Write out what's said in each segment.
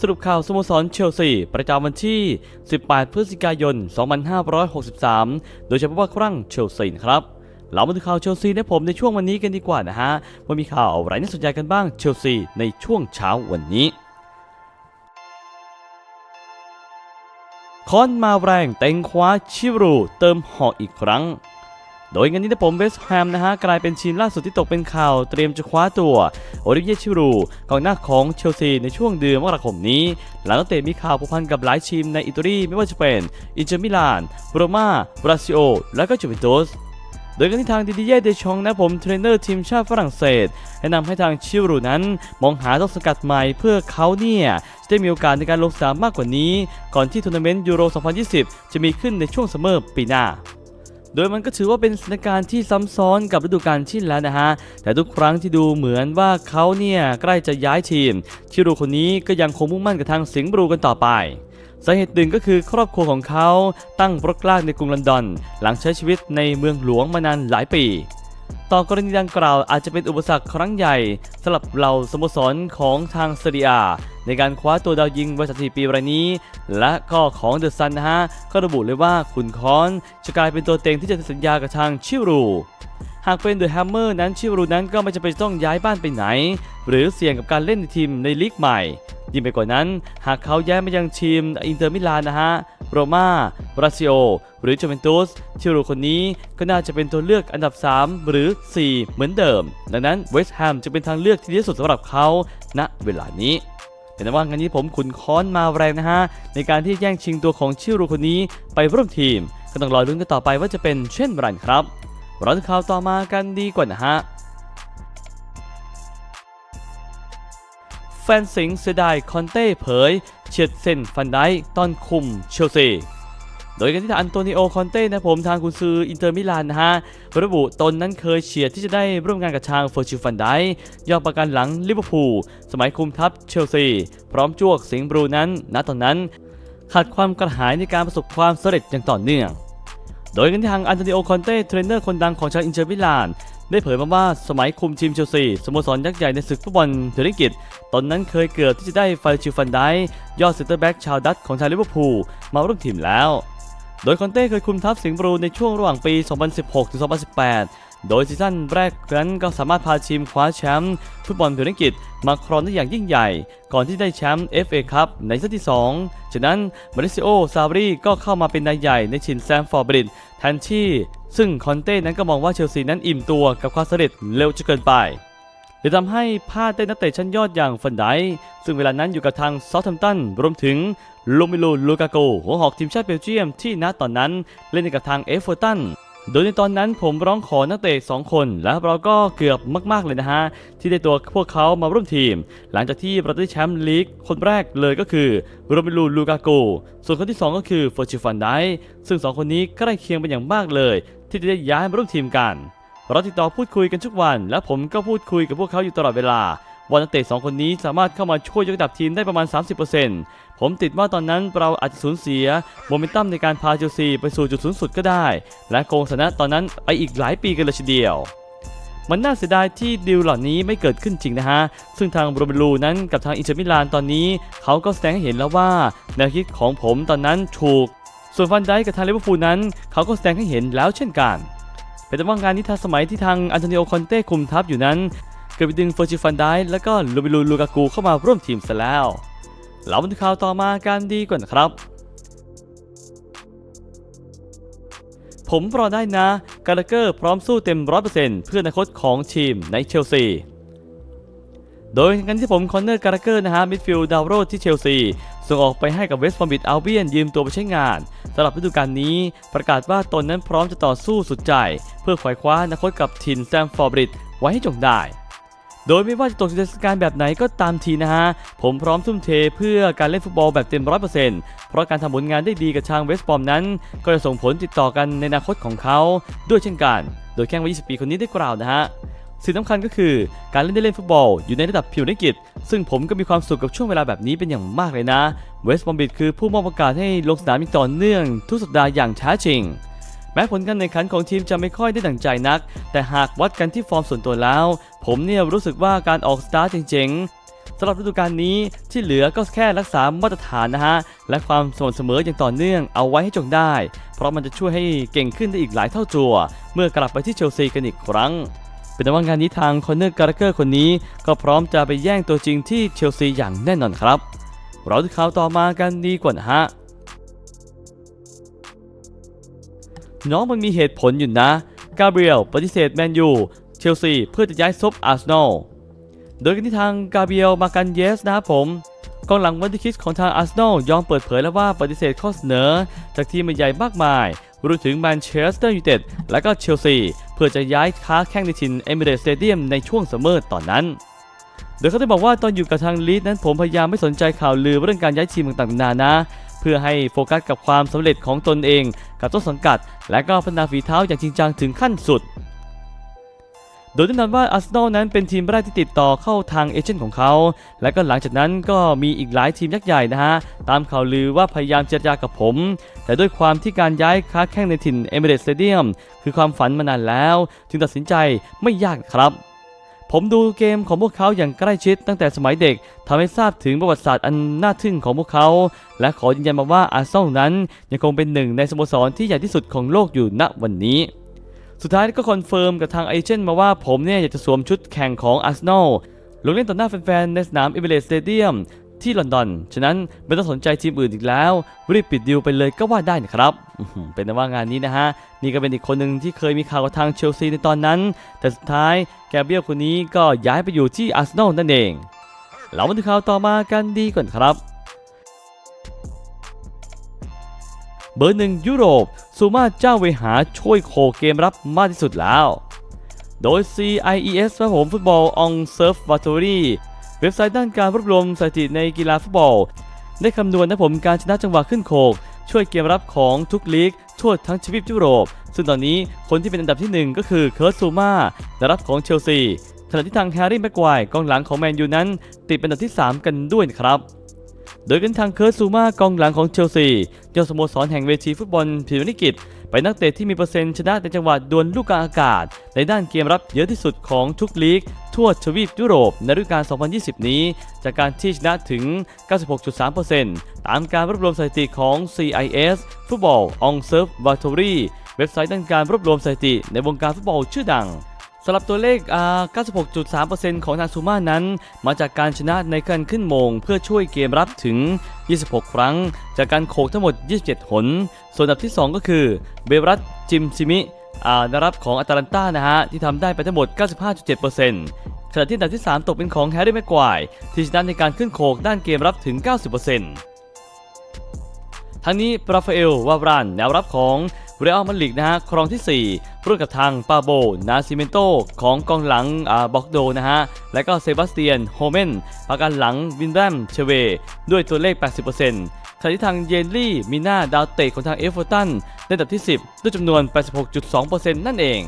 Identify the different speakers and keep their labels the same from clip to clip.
Speaker 1: สรุปข่าวสโมสรเชลซี ประจำวันที่ 18 พฤศจิกายน 2563 โดยเฉพาะว่าครั้งเชลซีครับเรามาดูข่าวเชลซีและผมในช่วงวันนี้กันดีกว่านะฮะว่ามีข่าวอะไรน่าสนใจกันบ้างเชลซีในช่วงเช้าวันนี้คอนมาแรงเต็งคว้าชิวรูเติมหอกอีกครั้ง โดยงานนี้นะผมเวสต์แฮมนะฮะกลายเป็นทีมล่าสุดที่ตกเป็นข่าวเตรียมจะคว้าตัวโอลิเวียชิรูกองหน้าของเชลซีในช่วงเดือนมกราคมนี้ หลังนักเตะมีข่าวผูกพันกับหลายทีมในอิตาลีไม่ว่าจะเป็นอินเตอร์มิลานโรม่าบราซิโอและก็จูเวนตุสโดยกันที่ทางดิดิเย่เดชองนะผมเทรนเนอร์ทีมชาติฝรั่งเศสแนะนำให้ทางชิรูนั้น มองหาต้นสกัดใหม่เพื่อเขาเนี่ยจะได้มีโอกาสในการลงสนามมากกว่านี้ ก่อนที่ทัวร์นาเมนต์ยูโร 2020 จะมีขึ้นในช่วงซัมเมอร์ปีหน้า โดยมันก็ถือว่าเป็นสถานการณ์ที่ซ้ำซ้อนกับฤดูกาลที่แล้วนะฮะ แต่ทุกครั้งที่ดูเหมือนว่าเขาเนี่ยใกล้จะย้ายทีม ชิรูคนนี้ก็ยังคงมุ่งมั่นกับทางสิงห์บลูกันต่อไปสาเหตุหนึ่งก็คือครอบครัวของเขาตั้งรกรากในกรุงลอนดอน หลังใช้ชีวิตในเมืองหลวงมานานหลายปี ต่อกรณีดังกล่าวอาจจะเป็นอุปสรรคครั้งใหญ่สำหรับเหล่าสโมสรของทางเซเรียในการคว้าตัวดาวยิงวัย34ปีรายนี้ และก็ของเดอะซันนะฮะก็ระบุเลยว่าคุณคอนจะกลายเป็นตัวเต็งที่จะสัญญากับทางชิรู หากเป็นเดอะแฮมเมอร์นั้นชิวรูนั้นก็ไม่จำเป็นต้องย้ายบ้านไปไหน หรือเสี่ยงกับการเล่นในทีมในลีกใหม่ ยิ่งไปกว่านั้น หากเขาย้ายมายังทีมอินเตอร์มิลานนะฮะโรม่าบราซิโอ หรือจูเวนตุสชิรูคนนี้ก็น่าจะเป็นตัวเลือกอันดับ 3 หรือ 4 เหมือนเดิม ดังนั้นเวสต์แฮมจะเป็นทางเลือกที่ดีที่สุดสำหรับเขาณเวลานี้เป็นว่างานนี้ผมขุนค้อนมาแรงนะฮะ ในการที่แย่งชิงตัวของชิรูคนนี้ไปร่วมทีม ก็ต้องรอลุ้นกันต่อไปว่าจะเป็นเช่นไรครับ ราดูข่าวต่อมากันดีกว่านะฮะ แฟนสิงเสียดายคอนเต้เผยเฉียดเส้นฟันได้ตอนคุมเชลซีโดยกันที่ทางอันโตนิโอคอนเต้นะผมทางกุนซืออินเตอร์มิลานนะฮะระบุตนนั้นเคยเฉียดที่จะได้ร่วมงานกับทางเฟอร์ชิฟันไดยอมประกันหลังลิเวอร์พูลสมัยคุมทัพเชลซี พร้อมจวกสิงห์บลูนั้นณตอนนั้น ขาดความกระหายในการประสบความสำเร็จอย่างต่อเนื่อง โดยกันที่ทางอันโตนิโอคอนเต้เทรนเนอร์คนดังของชาวอินเตอร์มิลาน ได้เผยมาว่าสมัยคุมทีมเชลซีสโมสรยักษ์ใหญ่ในศึกฟุตบอลเทอริกิตตนนั้นเคยเกือบที่จะได้ฟาริชิฟันไดยอดเซนเตอร์แบ็กชาวดัตช์ของชาวลิเวอร์พูลมาร่วมทีมแล้ว โดยคอนเต้เคยคุมทัพสิงห์บรูในช่วงระหว่างปี 2016-2018 โดยซีซั่นแรกนั้นก็สามารถพาทีมคว้าแชมป์ฟุตบอลเทอริกิตมาครองได้อย่างยิ่งใหญ่ ก่อนที่ได้แชมป์ FA คัพในซีซั่นที่ 2 จากนั้นมาริซิโอซาบรีก็เข้ามาเป็นนายใหญ่ในชินแซมฟอร์บริดแทนที่ ซึ่งคอนเต้นั้นก็มองว่าเชลซีนั้นอิ่มตัวกับความสำเร็จเร็วจนเกินไปเลยทำให้พลาดได้นักเตะชั้นยอดอย่างฟันไดซึ่งเวลานั้นอยู่กับทางซอ t แ a มตันรวมถึงโลมิโลลูกาโกหัวหอกทีมชาติเบลเยียมที่ณตอนนั้นเล่นกับทางเอฟเวอร์ตัน โดยในตอนนั้นผมร้องขอนักเตะ2คน และเราก็เกือบมาก ๆ เลยนะฮะ ที่ได้ตัวพวกเขามาร่วมทีม หลังจากที่เราได้แชมป์ลีกคนแรกเลยก็คือโรมิลูลูกาโกส่วนคนที่ 2 ก็คือฟอร์ชิฟันไดซึ่ง 2 คนนี้ใกล้เคียงเป็นอย่างมากเลย ที่จะได้ย้ายมาร่วมทีมกัน เราติดต่อพูดคุยกันทุกวัน และผมก็พูดคุยกับพวกเขาอยู่ตลอดเวลา ว่านักเตะ2คนนี้สามารถเข้ามาช่วยยกระดับทีมได้ประมาณ 30%ผมติดว่าตอนนั้นเราอาจจะสูญเสียโมเมนตัมในการพาเชลซีไปสู่จุดสูงสุดก็ได้ และโกงชนะตอนนั้นไปอีกหลายปีกันเลยทีเดียว มันน่าเสียดายที่ดีลเหล่านี้ไม่เกิดขึ้นจริงนะฮะ ซึ่งทางโรเบลูนั้นกับทางอินเตอร์มิลานตอนนี้ เขาก็แสดงให้เห็นแล้วว่าแนวคิดของผมตอนนั้นถูก ส่วนฟันไดกับทางลิเวอร์พูลนั้น เขาก็แสดงให้เห็นแล้วเช่นกันเป็นแต่ว่างานนี้ทันสมัยที่ทางอันโตนิโอคอนเต้คุมทัพอยู่นั้น เกิดไปดึงเฟอร์จิฟันไดและก็ลูบิลูลูกากูเข้ามาร่วมทีมซะแล้วเรามาดูข่าวต่อมากันดีกว่านะครับ ผมรอได้นะกาลาเกอร์พร้อมสู้เต็ม 100%เพื่ออนาคตของทีมในเชลซีโดยงั้นที่ผมคอนเนอร์การ์เกอร์นะฮะมิดฟิลด์ดาวโรที่เชลซีส่งออกไปให้กับเวสต์ฟอร์มิดอัลเบียนยืมตัวไปใช้งานสำหรับฤดูกาลนี้ ประกาศว่าตนนั้นพร้อมจะต่อสู้สุดใจ เพื่อขวายคว้าอนาคตกับทีมแซมฟอร์บริดไว้ให้จงได้ โดยไม่ว่าจะตกในสถานการณ์แบบไหนก็ตามทีนะฮะ ผมพร้อมทุ่มเทเพื่อการเล่นฟุตบอลแบบเต็มร้อยเปอร์เซ็นต์เพราะการทำผลงานได้ดีกับทางเวสต์บอมนั้น ก็จะส่งผลติดต่อกันในอนาคตของเขาด้วยเช่นกัน โดยแข้งวัย20 ปีคนนี้ได้กล่าวนะฮะสิ่งสำคัญก็คือการเล่นได้เล่นฟุตบอลอยู่ในระดับพิวนิกิจ ซึ่งผมก็มีความสุขกับช่วงเวลาแบบนี้เป็นอย่างมากเลยนะ เวสต์บอมบิดคือผู้มอบโอกาสให้ลงสนามอย่างต่อเนื่องทุกสัปดาห์อย่างแท้จริง แม้ผลการแข่งขันของทีมจะไม่ค่อยได้ดั่งใจนัก แต่หากวัดกันที่ฟอร์มส่วนตัวแล้ว ผมเนี่ยรู้สึกว่าการออกสตาร์ทเจริงสำหรับฤดูกาลนี้ที่เหลือก็แค่รักษามาตรฐานนะฮะ และความสม่ำเสมออย่างต่อเนื่องเอาไว้ให้จงได้ เพราะมันจะช่วยให้เก่งขึ้นได้อีกหลายเท่าตัว เมื่อกลับไปที่เชลซีกันอีกครั้งเป็นว่างานนี้ทางคอนเนอร์การ์เกอร์คนนี้ ก็พร้อมจะไปแย่งตัวจริงที่เชลซีอย่างแน่นอนครับ เราดูข่าวต่อมากันดีกว่านะฮะ น้องมันมีเหตุผลอยู่นะ กาเบรียลปฏิเสธแมนยูเชลซีเพื่อจะย้ายซบอาร์เซนอล โดยกันที่ทางกาเบรียลมากันเยสนะครับผมกองหลังวันที่คิดของทางอาร์เซนอลยอมเปิดเผยแล้วว่าปฏิเสธข้อเสนอ จากทีมใหญ่มากมายรวมถึงแมนเชสเตอร์ยูไนเต็ดและก็เชลซีเพื่อจะย้ายค้าแข้งในถิ่นเอมิเรตสเตเดียมในช่วงซัมเมอร์ตอนนั้น โดยเขาได้บอกว่าตอนอยู่กับทางลีดนั้นผมพยายามไม่สนใจข่าวลือเรื่องการย้ายทีมต่างๆนานานะ พื่อให้โฟกัสกับความสำเร็จของตนเอง กับต้นสังกัด และก็พัฒนาฝีเท้าอย่างจริงจังถึงขั้นสุด โดยแน่นอนว่าอาร์เซนอลนั้นเป็นทีมแรกที่ติดต่อเข้าทางเอเจนต์ของเขา และก็หลังจากนั้นก็มีอีกหลายทีมยักษ์ใหญ่นะฮะ ตามข่าวลือว่าพยายามเจรจากับผม แต่ด้วยความที่การย้ายค้าแข้งในถิ่นเอมิเรตสเตเดียมคือความฝันมานานแล้ว จึงตัดสินใจไม่ยากครับ ผมดูเกมของพวกเขาอย่างใกล้ชิดตั้งแต่สมัยเด็กทำให้ทราบถึงประวัติศาสตร์อันน่าทึ่งของพวกเขา และขอยืนยันมาว่าอาร์เซนอลนั้นยังคงเป็นหนึ่งในสโมสรที่ใหญ่ที่สุดของโลกอยู่ณวันนี้ สุดท้ายก็คอนเฟิร์มกับทางไอเจนต์มาว่าผมเนี่ยอยากจะสวมชุดแข่งของอาร์เซนอลลงเล่นต่อหน้าแฟนๆในสนามเอเบเรสสเตเดียม ที่ลอนดอน ฉะนั้นไม่ต้องสนใจทีมอื่นอีกแล้ว รีบปิดดีลไปเลยก็ว่าได้นะครับ เป็นว่างานนี้นะฮะ นี่ก็เป็นอีกคนหนึ่งที่เคยมีข่าวกับทางเชลซีในตอนนั้น แต่สุดท้ายแกเบียลคนนี้ก็ย้ายไปอยู่ที่อาร์เซนอลนั่นเอง เรามาดูข่าวต่อมากันดีก่อนครับ เบอร์หนึ่งยุโรปซูมาเจ้าเวหาช่วยโคเกมรับมากที่สุดแล้ว โดย CIES ครับผมฟุตบอล on Surf v a t o r y เว็บไซต์ด้านการรวบรวมสถิติในกีฬาฟุตบอล ได้คำนวณนะผมการชนะจังหวะขึ้นโคก ช่วยเกมรับของทุกลีกทั่วทั้งทวีปยุโรป ซึ่งตอนนี้คนที่เป็นอันดับที่ 1 ก็คือเคิร์ตซูมาและรับของเชลซีขณะที่ทางแฮร์รี่แม็กควายกองหลังของแมนยูนั้น ติดเป็นอันดับที่ 3 กันด้วยครับโดยกันทางเคิร์ตซูมากองหลังของเชลซีเจ้าสโมสรแห่งเวทีฟุตบอลพรีเมียร์ลีก เป็นนักเตะที่มีเปอร์เซ็นต์ชนะในจังหวะดวลลูกกลางอากาศ ในด้านเกมรับเยอะที่สุดของทุกลีก ทั่วทวีปยุโรปในฤดูกาล 2020 นี้ จากการที่ชนะถึง 96.3%ตามการรวบรวมสถิติของ CIS Football on Serve v a t o r y เว็บไซต์ด้านการรวบรวมสถิติในวงการฟุตบอลชื่อดัง สำหรับตัวเลข 96.3%ของทางซูมานั้น มาจากการชนะในการขึ้นโมง เพื่อช่วยเกมรับถึง 26 ครั้ง จากการโขกทั้งหมด 27 หน ส่วนอันดับที่ 2 ก็คือ เบรัตจิมซิมิอ่าได้รับของอัตแลนตานะฮะ ที่ทำได้ไปทั้งหมด 95.7%ขณะที่อันดับที่ 3 ตกเป็นของแฮร์รี่แม็กควายที่ชนะในการขึ้นโขกด้านเกมรับถึง 90%ทั้งนี้ปราฟาเอลวาวรานแนวรับของ เรอัลมาดริดนะฮะครองที่ 4 ร่วมกับทางปาโบ นาซิเมนโต ของกองหลังอาบ็อกโดนะฮะ และก็เซบาสเตียน โฮเมนประกันหลังวินแรมเชเว ด้วยตัวเลข 80%ขณะที่ทางเยนลี่มีนาดาวเตะของทางเอฟเวอร์ตันได้อันดับที่ 10 ด้วยจำนวน 86.2%นั่นเอง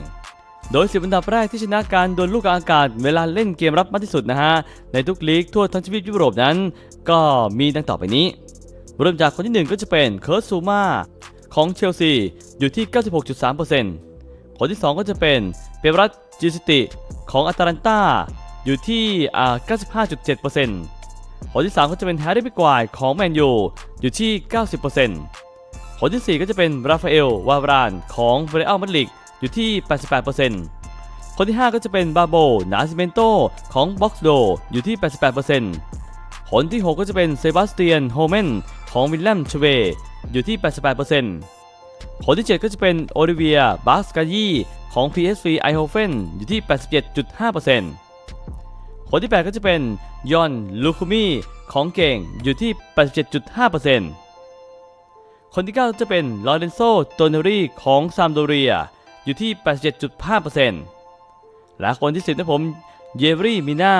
Speaker 1: โดย 10 อันดับแรกที่ชนะการโดวลลูกอากาศเวลาเล่นเกมรับมากที่สุดนะฮะ ในทุกลีกทั่วทั้งทวีปยุโรปนั้น ก็มีดังต่อไปนี้ เริ่มจากคนที่ 1 ก็จะเป็นเคิร์ตซูมา ของเชลซีอยู่ที่ 96.3%คนที่ 2 ก็จะเป็นเปรัตจิสติของอาตาลันตาอยู่ที่อ่า95.7%คนที่ 3 ก็จะเป็นแฮร์รี่บิกวายของแมนยูอยู่ที่ 90%คนที่ 4 ก็จะเป็นราฟาเอลวาวรานของเรอัลมาดริดอยู่ที่ 88%คนที่ 5 ก็จะเป็นบาโบ นาซิเมนโตของบ็อกซ์โดอยู่ที่ 88%คนที่ 6 ก็จะเป็นเซบาสเตียน โฮเมน ของวิลเลมชเวอยู่ที่ 88%คนที่ 7 ก็จะเป็นโอลิเวียบาสกายีของ PSV Eindhoven อยู่ที่ 87.5%คนที่ 8 ก็จะเป็นยอนลูคูมีของเก่งอยู่ที่ 87.5%คนที่ 9 จะเป็นลอเรนโซโตเนรีของซามโดเรียอยู่ที่ 87.5%และคนที่ 10นะผมเยฟรี่มิน่า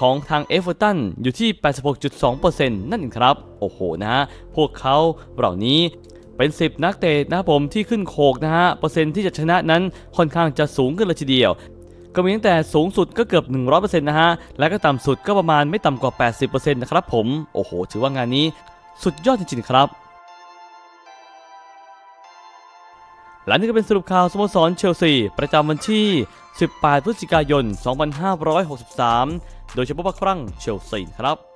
Speaker 1: ของทางเอฟเวอร์ตันอยู่ที่ 86.2%นั่นเองครับ โอ้โหนะฮะ พวกเขาเหล่านี้เป็น 10 นักเตะนะครับผมที่ขึ้นโขกนะฮะ เปอร์เซ็นต์ที่จะชนะนั้นค่อนข้างจะสูงกันเลยทีเดียว ก็มีตั้งแต่สูงสุดก็เกือบ 100%นะฮะ และก็ต่ำสุดก็ประมาณไม่ต่ำกว่า 80%นะครับผม โอ้โห ถือว่างานนี้สุดยอดจริงๆครับ และนี่ก็เป็นสรุปข่าวสโมสรเชลซี ประจำวันที่ 18 พฤศจิกายน 2563 โดยเฉพาะบักครั้งเชลซีครับ